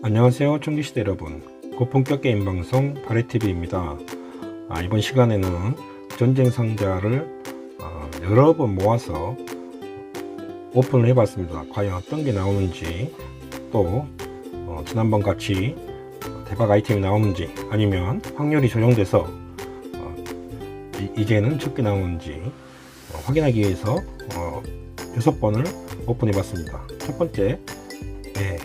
안녕하세요 청기시대 여러분. 고품격 게임 방송 바레TV입니다. 아, 이번 시간에는 전쟁 상자를 어, 여러 번 모아서 오픈을 해봤습니다. 과연 어떤 게 나오는지 또 어, 지난번 같이 대박 아이템이 나오는지 아니면 확률이 조정돼서 어, 이, 제는 적게 나오는지 어, 확인하기 위해서 어, 6번을 오픈해 봤습니다. 첫 번째 네,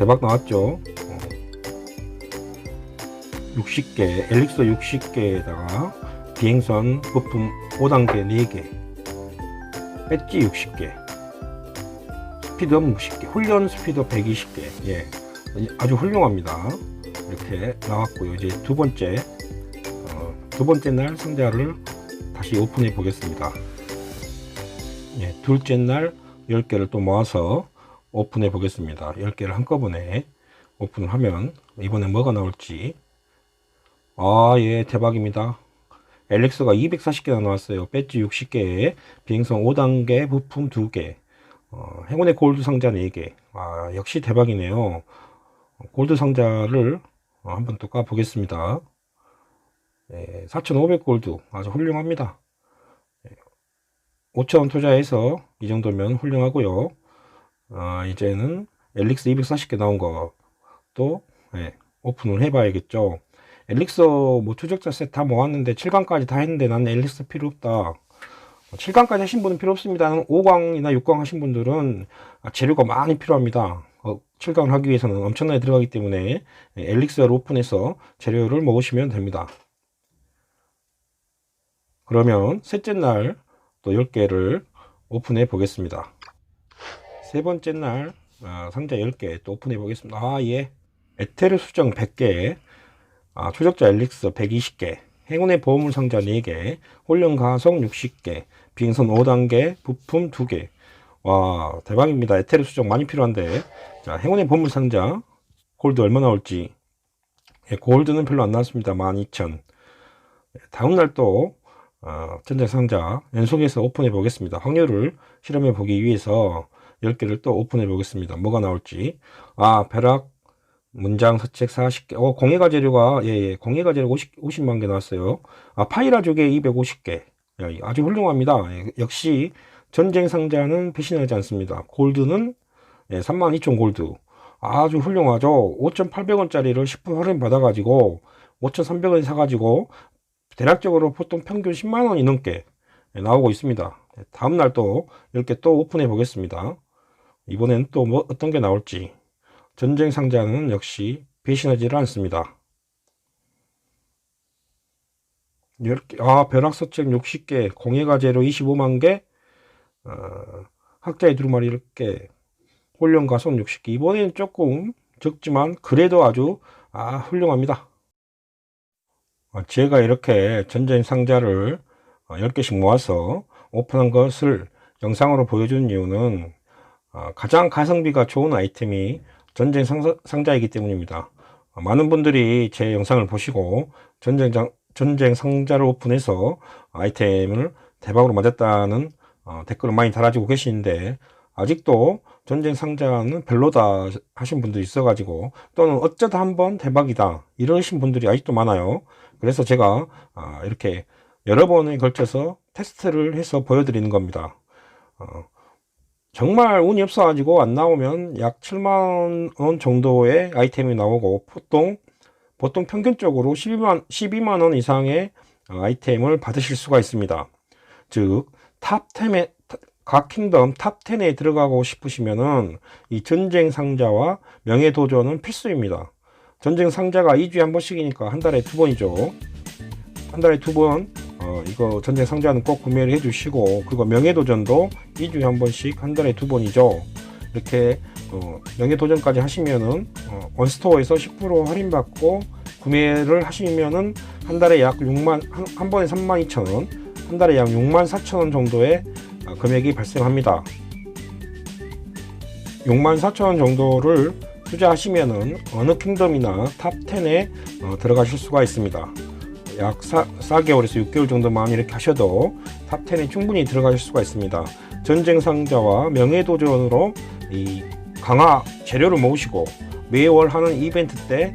대박 나왔죠. 어, 60개, 엘릭서 60개에다가 비행선 부품 5단계 4개, 배지 60개, 스피드업 60개, 훈련 스피드 120개. 예, 아주 훌륭합니다. 이렇게 나왔고요. 이제 두 번째, 어, 두 번째 날 상자를 다시 오픈해 보겠습니다. 예, 둘째 날 10개를 또 모아서 오픈해 보겠습니다. 10개를 한꺼번에 오픈을 하면 이번에 뭐가 나올지 아 예 대박입니다. 엘릭스가 240개나 나왔어요. 배지 60개에 비행선 5단계 부품 2개 어, 행운의 골드 상자 4개 아 역시 대박이네요. 골드 상자를 어, 한번 또 까보겠습니다. 예, 4,500 골드 아주 훌륭합니다. 5,000원 투자해서 이 정도면 훌륭하고요. 아, 이제는 엘릭스 240개 나온 거또 예, 오픈을 해봐야겠죠. 엘릭스 뭐 추적자 셋다 모았는데 7강까지 다 했는데 나는 엘릭스 필요 없다. 7강까지 하신 분은 필요 없습니다. 5강이나 6강 하신 분들은 재료가 많이 필요합니다. 어, 7강을 하기 위해서는 엄청나게 들어가기 때문에 엘릭스를 오픈해서 재료를 먹으시면 됩니다. 그러면 셋째 날 또 10개를 오픈해 보겠습니다. 세 번째 날 아, 상자 10개 또 오픈해 보겠습니다. 아, 예. 에테르 수정 100개, 아, 초적자 엘릭스 120개, 행운의 보물 상자 4개, 홀령 가성 60개, 비행선 5단계, 부품 2개. 와, 대박입니다. 에테르 수정 많이 필요한데. 자, 행운의 보물 상자, 골드 얼마 나올지. 예, 골드는 별로 안 나왔습니다. 12,000. 다음날 또, 어, 전자 상자 연속해서 오픈해 보겠습니다. 확률을 실험해 보기 위해서 10개를 또 오픈해 보겠습니다. 뭐가 나올지. 아, 벼락, 문장, 서책 40개. 어, 공예가 재료가, 예, 예, 공예가 재료 50, 50만 개 나왔어요. 아, 파이라 조개 250개. 야, 아주 훌륭합니다. 예, 역시 전쟁 상자는 배신하지 않습니다. 골드는 예, 32,000 골드. 아주 훌륭하죠. 5,800원짜리를 10% 할인 받아가지고 5,300원 사가지고 대략적으로 보통 평균 10만원이 넘게 예, 나오고 있습니다. 예, 다음날 또 이렇게 또 오픈해 보겠습니다. 이번엔 또 뭐 어떤 게 나올지 전쟁 상자는 역시 배신하지를 않습니다. 이렇게 아 벼락서책 60개 공예가 재료 25만 개 어, 학자의 두루마리 이렇게 홀령 가속 60개 이번에는 조금 적지만 그래도 아주 아 훌륭합니다. 어, 제가 이렇게 전쟁 상자를 10개씩 어, 모아서 오픈한 것을 영상으로 보여주는 이유는 어, 가장 가성비가 좋은 아이템이 전쟁 상자, 이기 때문입니다. 어, 많은 분들이 제 영상을 보시고 전쟁, 전쟁 상자를 오픈해서 아이템을 대박으로 맞았다는 어, 댓글을 많이 달아주고 계시는데 아직도 전쟁 상자는 별로다 하신 분들이 있어가지고 또는 어쩌다 한번 대박이다 이러신 분들이 아직도 많아요. 그래서 제가 아, 이렇게 여러 번에 걸쳐서 테스트를 해서 보여드리는 겁니다. 정말 운이 없어가지고 안 나오면 약 7만원 정도의 아이템이 나오고 보통 보통 평균적으로 12만, 12만원 이상의 아이템을 받으실 수가 있습니다. 즉, 탑 10에, 각 킹덤 탑 10에 들어가고 싶으시면은 이 전쟁 상자와 명예도전은 필수입니다. 전쟁 상자가 2주에 한 번씩이니까 한 달에 두 번이죠. 한 달에 두 번, 어, 이거 전쟁 상자는 꼭 구매를 해주시고 그리고 명예도전도 2주에 한 번씩 한 달에 두 번이죠 이렇게 어, 명예도전까지 하시면은 어, 원스토어에서 10% 할인받고 구매를 하시면은 한 달에 약 6만 한, 한 번에 3만 2천 원, 한 달에 약 6만 4천 원 정도의 어, 금액이 발생합니다. 6만 4천 원 정도를 투자하시면은 어느 킹덤이나 탑 10에 어, 들어가실 수가 있습니다. 약 4, 4개월에서 6개월 정도만 이렇게 하셔도 탑10에 충분히 들어가실 수가 있습니다. 전쟁 상자와 명예도전으로 이 강화 재료를 모으시고 매월 하는 이벤트 때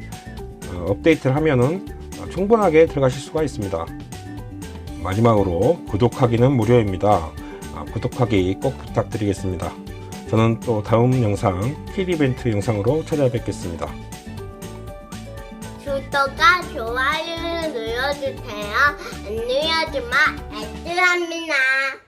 어, 업데이트를 하면은 어, 충분하게 들어가실 수가 있습니다. 마지막으로 구독하기는 무료입니다. 아, 구독하기 꼭 부탁드리겠습니다. 저는 또 다음 영상 킬 이벤트 영상으로 찾아뵙겠습니다. 구독과 좋아요를 눌러주세요. 안녕하지만 애들합니다.